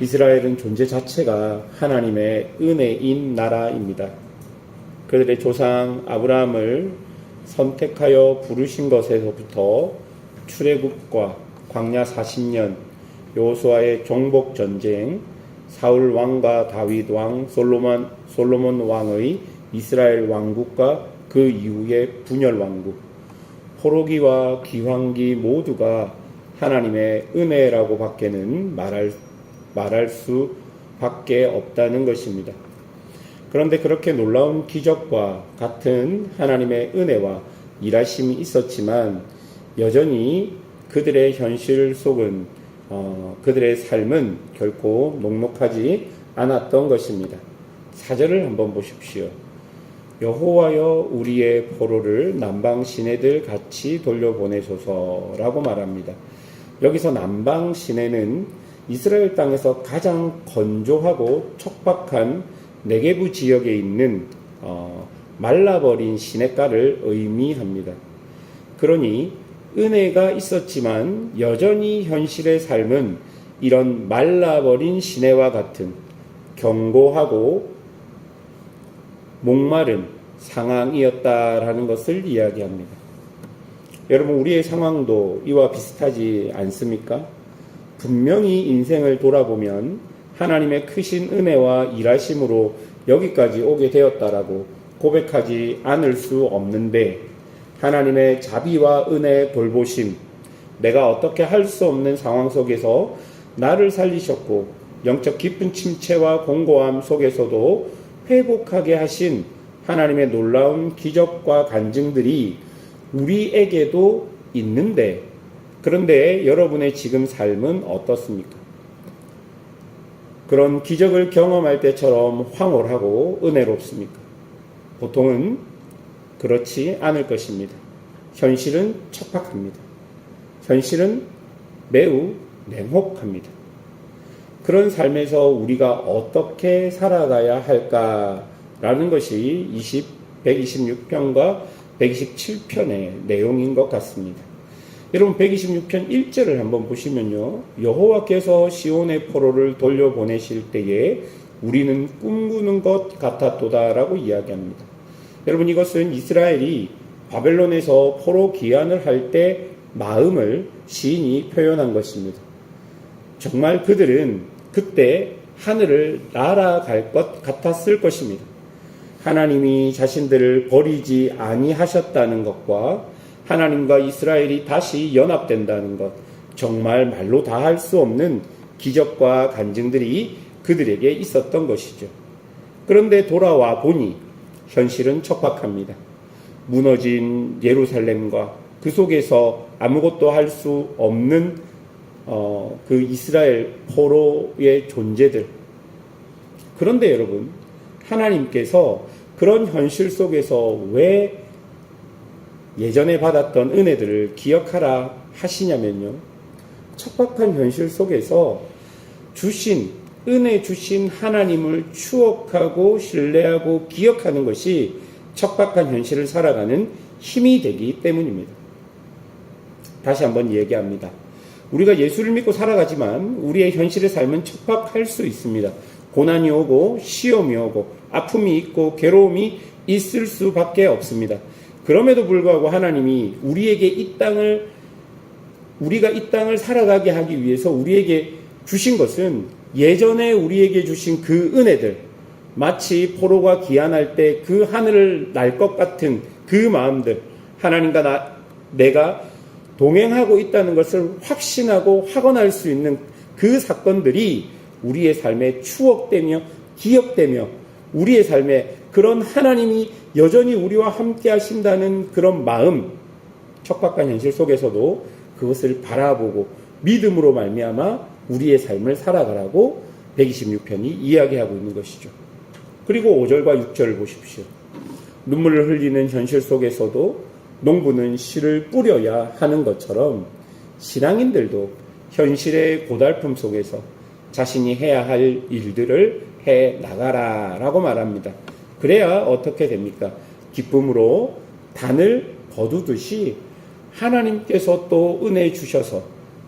이스라엘은 존재 자체가 하나님의 은혜인 나라입니다. 그들의 조상 아브라함을 선택하여 부르신 것에서부터 출애굽과 광야 40년, 여호수아의 종복 전쟁, 사울 왕과 다윗 왕, 솔로몬 솔로몬 왕의 이스라엘 왕국과 그 이후의 분열 왕국, 포로기와 기황기 모두가 하나님의 은혜라고 밖에는 말할 말할 수 밖에 없다는 것입니다. 그런데 그렇게 놀라운 기적과 같은 하나님의 은혜와 일하심이 있었지만 여전히 그들의 현실 속은 어, 그들의 삶은 결코 녹록하지 않았던 것입니다. 사절을 한번 보십시오. 여호와여 우리의 포로를 남방 시내들 같이 돌려보내소서라고 말합니다. 여기서 남방 시내는 이스라엘 땅에서 가장 건조하고 척박한 네게부 지역에 있는 어, 말라버린 시냇가를 의미합니다. 그러니 은혜가 있었지만 여전히 현실의 삶은 이런 말라버린 시내와 같은 견고하고 목마른 상황이었다라는 것을 이야기합니다. 여러분, 우리의 상황도 이와 비슷하지 않습니까? 분명히 인생을 돌아보면 하나님의 크신 은혜와 일하심으로 여기까지 오게 되었다라고 고백하지 않을 수 없는데 하나님의 자비와 은혜 돌보심, 내가 어떻게 할 수 없는 상황 속에서 나를 살리셨고 영적 깊은 침체와 공고함 속에서도 회복하게 하신 하나님의 놀라운 기적과 간증들이 우리에게도 있는데 그런데 여러분의 지금 삶은 어떻습니까? 그런 기적을 경험할 때처럼 황홀하고 은혜롭습니까? 보통은 그렇지 않을 것입니다. 현실은 척박합니다. 현실은 매우 냉혹합니다. 그런 삶에서 우리가 어떻게 살아가야 할까라는 것이 20, 126편과 127편의 내용인 것 같습니다. 여러분 126편 1절을 한번 보시면요. 여호와께서 시온의 포로를 돌려보내실 때에 우리는 꿈꾸는 것 같았도다라고 이야기합니다. 여러분 이것은 이스라엘이 바벨론에서 포로 귀환을 할 때 마음을 시인이 표현한 것입니다. 정말 그들은 그때 하늘을 날아갈 것 같았을 것입니다. 하나님이 자신들을 버리지 아니하셨다는 것과 하나님과 이스라엘이 다시 연합된다는 것, 정말 말로 다 할 수 없는 기적과 간증들이 그들에게 있었던 것이죠. 그런데 돌아와 보니 현실은 척박합니다. 무너진 예루살렘과 그 속에서 아무것도 할 수 없는 어, 그 이스라엘 포로의 존재들. 그런데 여러분, 하나님께서 그런 현실 속에서 왜 예전에 받았던 은혜들을 기억하라 하시냐면요. 척박한 현실 속에서 주신, 은혜 주신 하나님을 추억하고 신뢰하고 기억하는 것이 척박한 현실을 살아가는 힘이 되기 때문입니다. 다시 한번 얘기합니다. 우리가 예수를 믿고 살아가지만 우리의 현실의 삶은 척박할 수 있습니다. 고난이 오고 시험이 오고 아픔이 있고 괴로움이 있을 수밖에 없습니다. 그럼에도 불구하고 하나님이 우리에게 이 땅을 우리가 이 땅을 살아가게 하기 위해서 우리에게 주신 것은 예전에 우리에게 주신 그 은혜들 마치 포로가 기한할 때 그 하늘을 날 것 같은 그 마음들 하나님과 나, 내가 동행하고 있다는 것을 확신하고 확언할 수 있는 그 사건들이 우리의 삶에 추억되며 기억되며 우리의 삶에 그런 하나님이 여전히 우리와 함께 하신다는 그런 마음 척박한 현실 속에서도 그것을 바라보고 믿음으로 말미암아 우리의 삶을 살아가라고 126편이 이야기하고 있는 것이죠. 그리고 5절과 6절을 보십시오. 눈물을 흘리는 현실 속에서도 농부는 씨를 뿌려야 하는 것처럼 신앙인들도 현실의 고달픔 속에서 자신이 해야 할 일들을 해 나가라 라고 말합니다. 그래야 어떻게 됩니까? 기쁨으로 단을 거두듯이 하나님께서 또 은혜 주셔서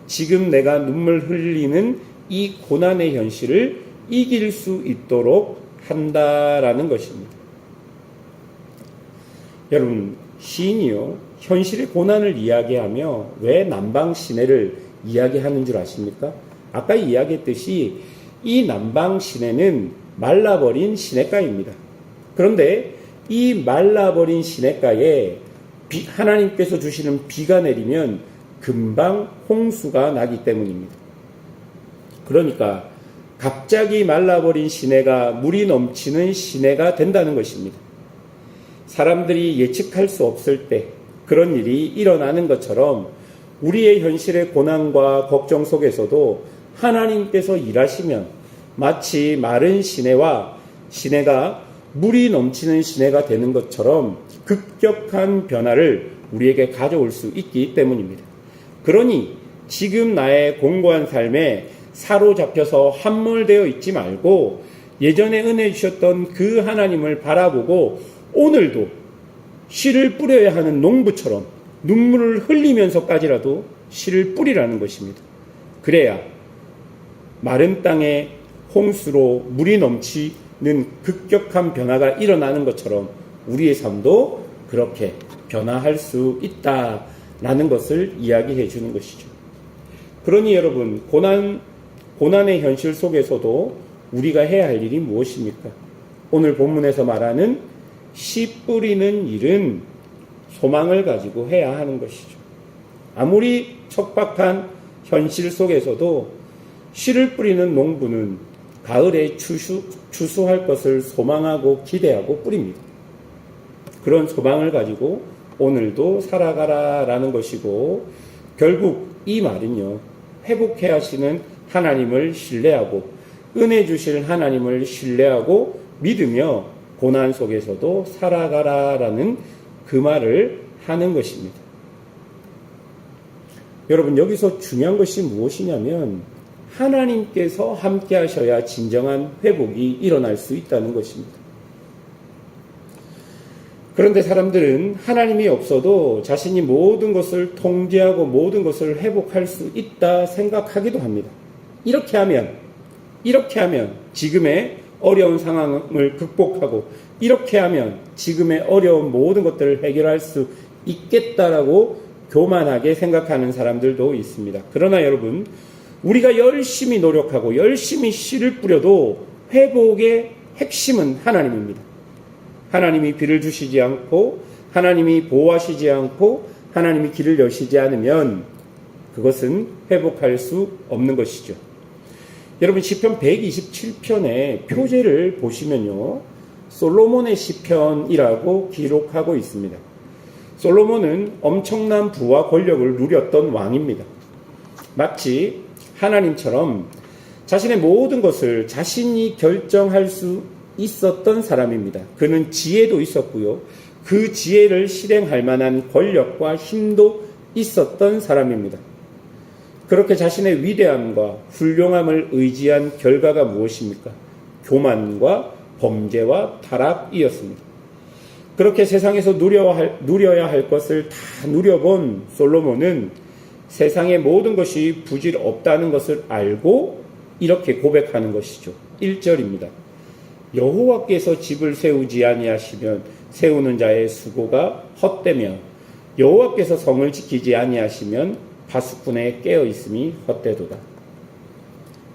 지금 내가 눈물 흘리는 이 고난의 현실을 이길 수 있도록 한다라는 것입니다. 여러분, 시인이요, 현실의 고난을 이야기하며 왜 남방 시내를 이야기하는 줄 아십니까? 아까 이야기했듯이 이 남방 시내는 말라버린 시내가입니다. 그런데 이 말라버린 시내가에 비, 하나님께서 주시는 비가 내리면 금방 홍수가 나기 때문입니다. 그러니까 갑자기 말라버린 시내가 물이 넘치는 시내가 된다는 것입니다. 사람들이 예측할 수 없을 때 그런 일이 일어나는 것처럼 우리의 현실의 고난과 걱정 속에서도 하나님께서 일하시면 마치 마른 시내와 시내가 물이 넘치는 시내가 되는 것처럼 급격한 변화를 우리에게 가져올 수 있기 때문입니다. 그러니 지금 나의 공고한 삶에 사로잡혀서 함몰되어 있지 말고 예전에 은혜 주셨던 그 하나님을 바라보고 오늘도 씨를 뿌려야 하는 농부처럼 눈물을 흘리면서까지라도 씨를 뿌리라는 것입니다. 그래야 마른 땅에 홍수로 물이 넘치는 급격한 변화가 일어나는 것처럼 우리의 삶도 그렇게 변화할 수 있다라는 것을 이야기해 주는 것이죠. 그러니 여러분, 고난, 고난의 현실 속에서도 우리가 해야 할 일이 무엇입니까? 오늘 본문에서 말하는 씨 뿌리는 일은 소망을 가지고 해야 하는 것이죠. 아무리 척박한 현실 속에서도 씨를 뿌리는 농부는 가을에 추수, 추수할 것을 소망하고 기대하고 뿌립니다. 그런 소망을 가지고 오늘도 살아가라 라는 것이고 결국 이 말은요 회복해 하시는 하나님을 신뢰하고 은혜 주실 하나님을 신뢰하고 믿으며 고난 속에서도 살아가라 라는 그 말을 하는 것입니다. 여러분 여기서 중요한 것이 무엇이냐면 하나님께서 함께 하셔야 진정한 회복이 일어날 수 있다는 것입니다. 그런데 사람들은 하나님이 없어도 자신이 모든 것을 통제하고 모든 것을 회복할 수 있다 생각하기도 합니다. 이렇게 하면, 이렇게 하면 지금의 어려운 상황을 극복하고 이렇게 하면 지금의 어려운 모든 것들을 해결할 수 있겠다라고 교만하게 생각하는 사람들도 있습니다. 그러나 여러분, 우리가 열심히 노력하고 열심히 씨를 뿌려도 회복의 핵심은 하나님입니다. 하나님이 비를 주시지 않고 하나님이 보호하시지 않고 하나님이 길을 여시지 않으면 그것은 회복할 수 없는 것이죠. 여러분 시편 127편의 표제를 보시면요. 솔로몬의 시편이라고 기록하고 있습니다. 솔로몬은 엄청난 부와 권력을 누렸던 왕입니다. 마치 하나님처럼 자신의 모든 것을 자신이 결정할 수 있었던 사람입니다. 그는 지혜도 있었고요. 그 지혜를 실행할 만한 권력과 힘도 있었던 사람입니다. 그렇게 자신의 위대함과 훌륭함을 의지한 결과가 무엇입니까? 교만과 범죄와 타락이었습니다. 그렇게 세상에서 누려야 할, 것을 다 누려본 솔로몬은 세상의 모든 것이 부질 없다는 것을 알고 이렇게 고백하는 것이죠. 1절입니다. 여호와께서 집을 세우지 아니하시면 세우는 자의 수고가 헛되며 여호와께서 성을 지키지 아니하시면 파수꾼에 깨어 있음이 헛되도다.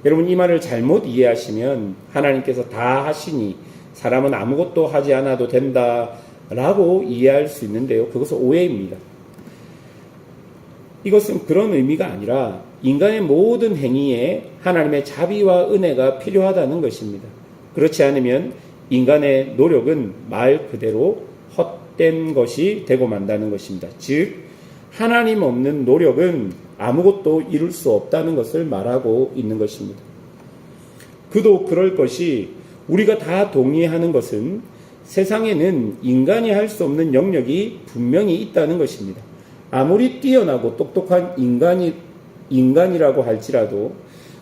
여러분 이 말을 잘못 이해하시면 하나님께서 다 하시니 사람은 아무것도 하지 않아도 된다라고 이해할 수 있는데요. 그것은 오해입니다. 이것은 그런 의미가 아니라 인간의 모든 행위에 하나님의 자비와 은혜가 필요하다는 것입니다. 그렇지 않으면 인간의 노력은 말 그대로 헛된 것이 되고 만다는 것입니다. 즉, 하나님 없는 노력은 아무것도 이룰 수 없다는 것을 말하고 있는 것입니다. 그도 그럴 것이 우리가 다 동의하는 것은 세상에는 인간이 할 수 없는 영역이 분명히 있다는 것입니다. 아무리 뛰어나고 똑똑한 인간이, 인간이라고 할지라도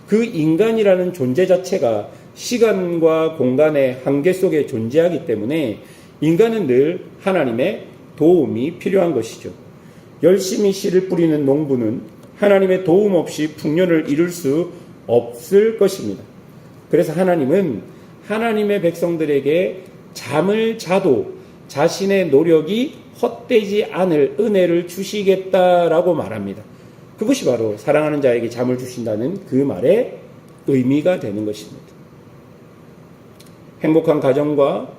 그 인간이라는 존재 자체가 시간과 공간의 한계 속에 존재하기 때문에 인간은 늘 하나님의 도움이 필요한 것이죠. 열심히 씨를 뿌리는 농부는 하나님의 도움 없이 풍년을 이룰 수 없을 것입니다. 그래서 하나님은 하나님의 백성들에게 잠을 자도 자신의 노력이 헛되지 않을 은혜를 주시겠다라고 말합니다. 그것이 바로 사랑하는 자에게 잠을 주신다는 그 말의 의미가 되는 것입니다. 행복한 가정과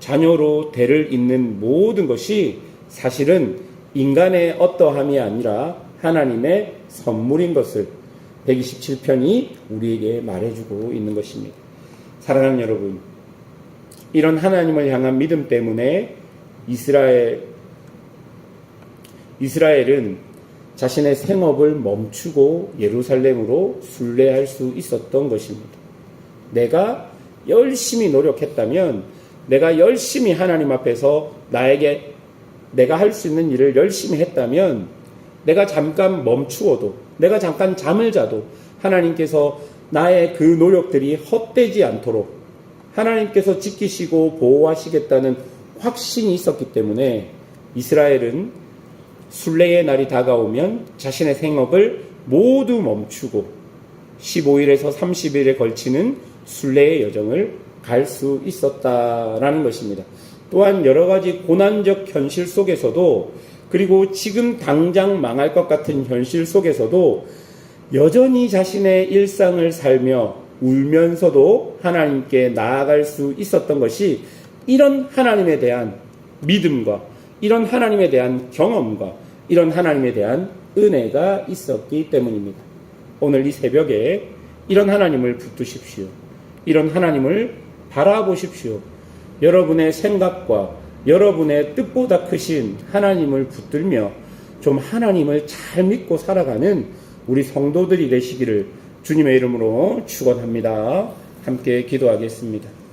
자녀로 대를 잇는 모든 것이 사실은 인간의 어떠함이 아니라 하나님의 선물인 것을 127편이 우리에게 말해주고 있는 것입니다. 사랑하는 여러분, 이런 하나님을 향한 믿음 때문에 이스라엘, 이스라엘은 자신의 생업을 멈추고 예루살렘으로 순례할 수 있었던 것입니다. 내가 열심히 노력했다면, 내가 열심히 하나님 앞에서 나에게 내가 할 수 있는 일을 열심히 했다면, 내가 잠깐 멈추어도, 내가 잠깐 잠을 자도 하나님께서 나의 그 노력들이 헛되지 않도록 하나님께서 지키시고 보호하시겠다는 확신이 있었기 때문에 이스라엘은 순례의 날이 다가오면 자신의 생업을 모두 멈추고 15일에서 30일에 걸치는 순례의 여정을 갈 수 있었다라는 것입니다. 또한 여러 가지 고난적 현실 속에서도 그리고 지금 당장 망할 것 같은 현실 속에서도 여전히 자신의 일상을 살며 울면서도 하나님께 나아갈 수 있었던 것이 이런 하나님에 대한 믿음과 이런 하나님에 대한 경험과 이런 하나님에 대한 은혜가 있었기 때문입니다. 오늘 이 새벽에 이런 하나님을 붙드십시오. 이런 하나님을 바라보십시오. 여러분의 생각과 여러분의 뜻보다 크신 하나님을 붙들며 좀 하나님을 잘 믿고 살아가는 우리 성도들이 되시기를 주님의 이름으로 축원합니다. 함께 기도하겠습니다.